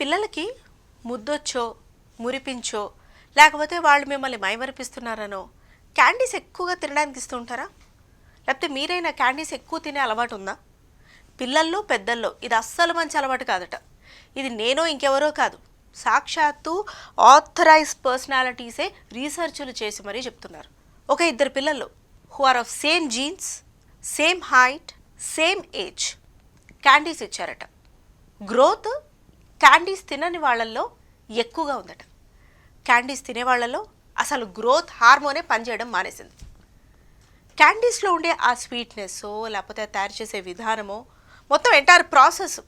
పిల్లలకి ముద్దొచ్చో మురిపించో లేకపోతే వాళ్ళు మిమ్మల్ని మైమరిపిస్తున్నారనో క్యాండీస్ ఎక్కువగా తినడానికి ఇస్తూ ఉంటారా? లేకపోతే మీరైనా క్యాండీస్ ఎక్కువ తినే అలవాటు ఉందా? పిల్లల్లో పెద్దల్లో ఇది అస్సలు మంచి అలవాటు కాదట. ఇది నేనో ఇంకెవరో కాదు. సాక్షాత్తు ఆథరైజ్ పర్సనాలిటీసే రీసెర్చ్లు చేసి మరీ చెప్తున్నారు. ఒక ఇద్దరు పిల్లలు. Who are of same genes same height same age candies ఇచ్చారట. గ్రోత్ క్యాండీస్ తినని వాళ్ళల్లో ఎక్కువగా ఉందట. క్యాండీస్ తినే వాళ్ళలో అసలు గ్రోత్ హార్మోనే పనిచేయడం మానేసింది. క్యాండీస్లో ఉండే ఆ స్వీట్నెస్ లేకపోతే తయారు చేసే విధానమో మొత్తం ఎంటైర్ ప్రాసెస్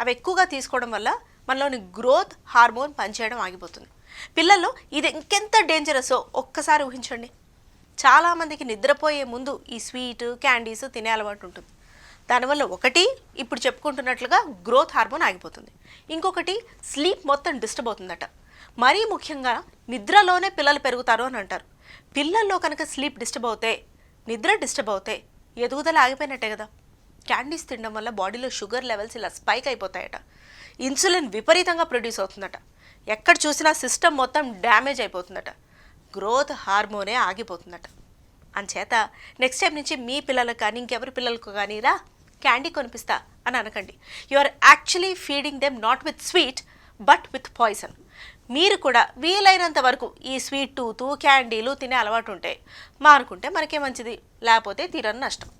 అవి ఎక్కువగా తీసుకోవడం వల్ల మనలోని గ్రోత్ హార్మోన్ పనిచేయడం ఆగిపోతుంది. పిల్లల్లో ఇది ఇంకెంత డేంజరస్ ఒక్కసారి ఊహించండి. చాలామందికి నిద్రపోయే ముందు ఈ స్వీట్ క్యాండీస్ తినే అలవాటు ఉంటుంది. దానివల్ల ఒకటి ఇప్పుడు చెప్పుకుంటున్నట్లుగా గ్రోత్ హార్మోన్ ఆగిపోతుంది. ఇంకొకటి స్లీప్ మొత్తం డిస్టర్బ్ అవుతుందట. మరీ ముఖ్యంగా నిద్రలోనే పిల్లలు పెరుగుతారు అని అంటారు. పిల్లల్లో కనుక స్లీప్ డిస్టర్బ్ అవుతే నిద్ర డిస్టర్బ్ అవుతే ఎదుగుదల ఆగిపోయినట్టే కదా. క్యాండీస్ తినడం వల్ల బాడీలో షుగర్ లెవెల్స్ ఇలా స్పైక్ అయిపోతాయట. ఇన్సులిన్ విపరీతంగా ప్రొడ్యూస్ అవుతుందట. ఎక్కడ చూసినా సిస్టమ్ మొత్తం డ్యామేజ్ అయిపోతుందట. గ్రోత్ హార్మోనే ఆగిపోతుందట. అంచేత నెక్స్ట్ టైం నుంచి మీ పిల్లలకు కానీ ఇంకెవరి పిల్లలకు కానీ రా క్యాండీ కొనిపిస్తా అని అనకండి. You are actually feeding them not with sweet but with poison మీరు కూడా వీలైనంత వరకు ఈ స్వీట్ టూతు క్యాండీలు తినే అలవాటు ఉంటాయి మానుకుంటే మనకే మంచిది. లేకపోతే తీరని నష్టం.